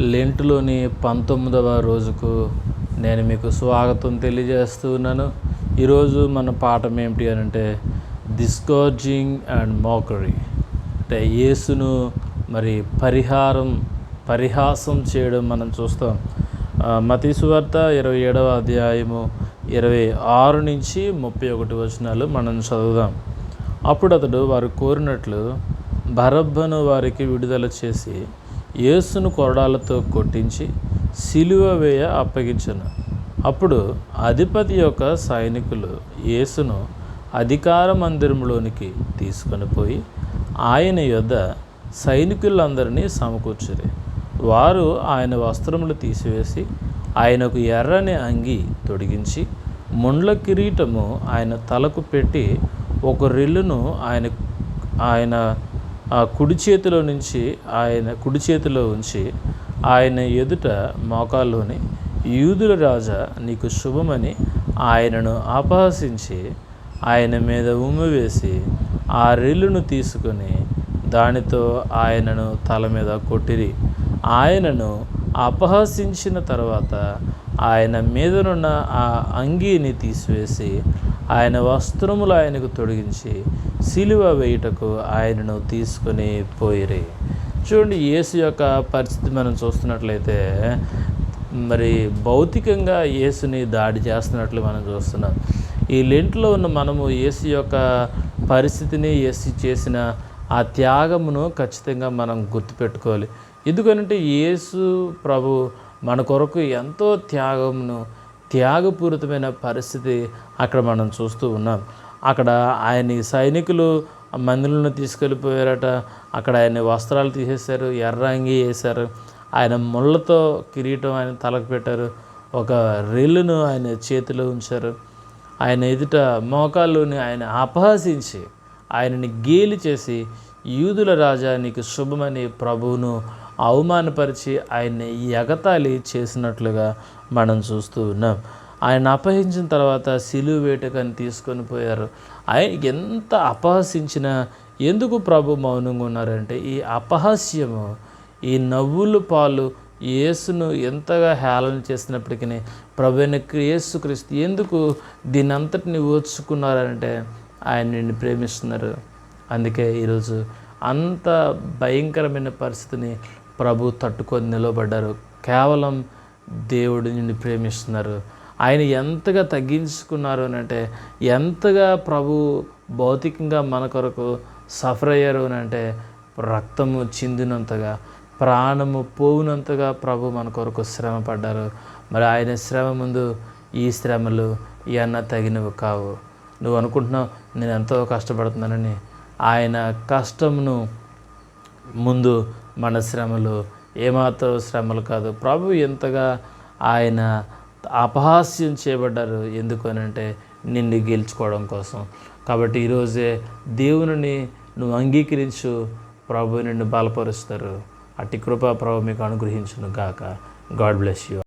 లెంట్లోని పంతొమ్మిదవ రోజుకు నేను మీకు స్వాగతం తెలియజేస్తున్నాను. ఈరోజు మన పాఠం ఏమిటి అని అంటే డిస్కర్జింగ్ అండ్ మోకరీ అంటే యేసును మరి పరిహారం పరిహాసం చేయడం మనం చూస్తాం. మతీసువార్త ఇరవై ఏడవ అధ్యాయము ఇరవై ఆరు నుంచి ముప్పై ఒకటి వచనాలు మనం చదువుదాం. అప్పుడు అతడు వారు కోరినట్లు బరబ్బను వారికి విడుదల చేసి యేసును కొరడాలతో కొట్టించి సిలువ వేయ అప్పగించను. అప్పుడు అధిపతి యొక్క సైనికులు యేసును అధికార మందిరంలోనికి తీసుకొని పోయి ఆయన యొద్ద సైనికులందరినీ సమకూర్చురి. వారు ఆయన వస్త్రములు తీసివేసి ఆయనకు ఎర్రని అంగి తొడిగించి ముండ్ల కిరీటము ఆయన తలకు పెట్టి ఒక రిల్లును ఆయన ఆయన ఆ కుడి చేతిలో నుంచి ఆయన కుడి చేతిలో ఉంచి ఆయన ఎదుట మోకాల్లోని యూదుల రాజా నీకు శుభమని ఆయనను అపహసించి ఆయన మీద ఉమ్మి వేసి ఆ రెల్లును తీసుకొని దానితో ఆయనను తల మీద కొట్టిరి. ఆయనను అపహసించిన తర్వాత ఆయన మీదనున్న ఆ అంగీని తీసివేసి ఆయన వస్త్రములు ఆయనకు తొడిగించి సిలువ వేయుటకు ఆయనను తీసుకొని పోయిరి. చూడండి యేసు యొక్క పరిస్థితి మనం చూస్తున్నట్లయితే మరి భౌతికంగా యేసుని దాడి చేస్తున్నట్లు మనం చూస్తున్నాం. ఈ లెంట్లో ఉన్న మనము యేసు యొక్క పరిస్థితిని యేసు చేసిన ఆ త్యాగమును ఖచ్చితంగా మనం గుర్తుపెట్టుకోవాలి. ఎందుకంటే యేసు ప్రభు మన కొరకు ఎంతో త్యాగమును త్యాగపూరితమైన పరిస్థితి అక్కడ మనం చూస్తూ ఉన్నాం. అక్కడ ఆయన సైనికులు మందిరంలో తీసుకెళ్ళిపోయారట. అక్కడ ఆయన వస్త్రాలు తీసేశారు ఎర్ర అంగి వేశారు. ఆయన ముళ్ళతో కిరీటం ఆయన తలకు పెట్టారు. ఒక రెల్లును ఆయన చేతిలో ఉంచారు. ఆయన ఎదుట మోకాళ్ళుని ఆయన అపహసించి ఆయనని గేలి చేసి యూదుల రాజా నీకు శుభమని ప్రభువును అవమానపరిచి ఆయన్ని ఎగతాళి చేసినట్లుగా మనం చూస్తూ ఉన్నాం. ఆయన అపహరించిన తర్వాత సిలువ వేటకని తీసుకొని పోయారు. ఆయన ఎంత అపహసించినా ఎందుకు ప్రభు మౌనంగా ఉన్నారంటే ఈ అపహాస్యము ఈ నవ్వులు పాలు యేసును ఎంతగా హేళన చేసినప్పటికీ ప్రభు యేసు క్రీస్తు ఎందుకు దీని అంతటిని ఓర్చుకున్నారంటే ఆయన నిన్ను ప్రేమిస్తున్నారు. అందుకే ఈరోజు అంత భయంకరమైన పరిస్థితిని ప్రభు తట్టుకొని నిలబడ్డారు. కేవలం దేవుడిని ప్రేమిస్తున్నారు. ఆయన ఎంతగా తగ్గించుకున్నారు అని అంటే ఎంతగా ప్రభు భౌతికంగా మన కొరకు సఫర్ అయ్యారు అని అంటే రక్తము చిందినంతగా ప్రాణము పోవునంతగా ప్రభు మన కొరకు శ్రమ పడ్డారు మరి ఆయన శ్రమ ముందు ఈ శ్రమలు ఇవన్న తగినవి కావు. నువ్వు అనుకుంటున్నావు నేను ఎంతో కష్టపడుతున్నానని. ఆయన కష్టమును ముందు మన శ్రమలు ఏమాత్రం శ్రమలు కాదు. ప్రభు ఎంతగా ఆయన అపహాస్యం చేయబడ్డారు ఎందుకనంటే నిన్ను గెలుచుకోవడం కోసం. కాబట్టి ఈరోజే దేవుని నువ్వు అంగీకరించు. ప్రభు నిన్ను బలపరుస్తారు. అట్టి కృప ప్రభు మీకు అనుగ్రహించును గాక. God bless you.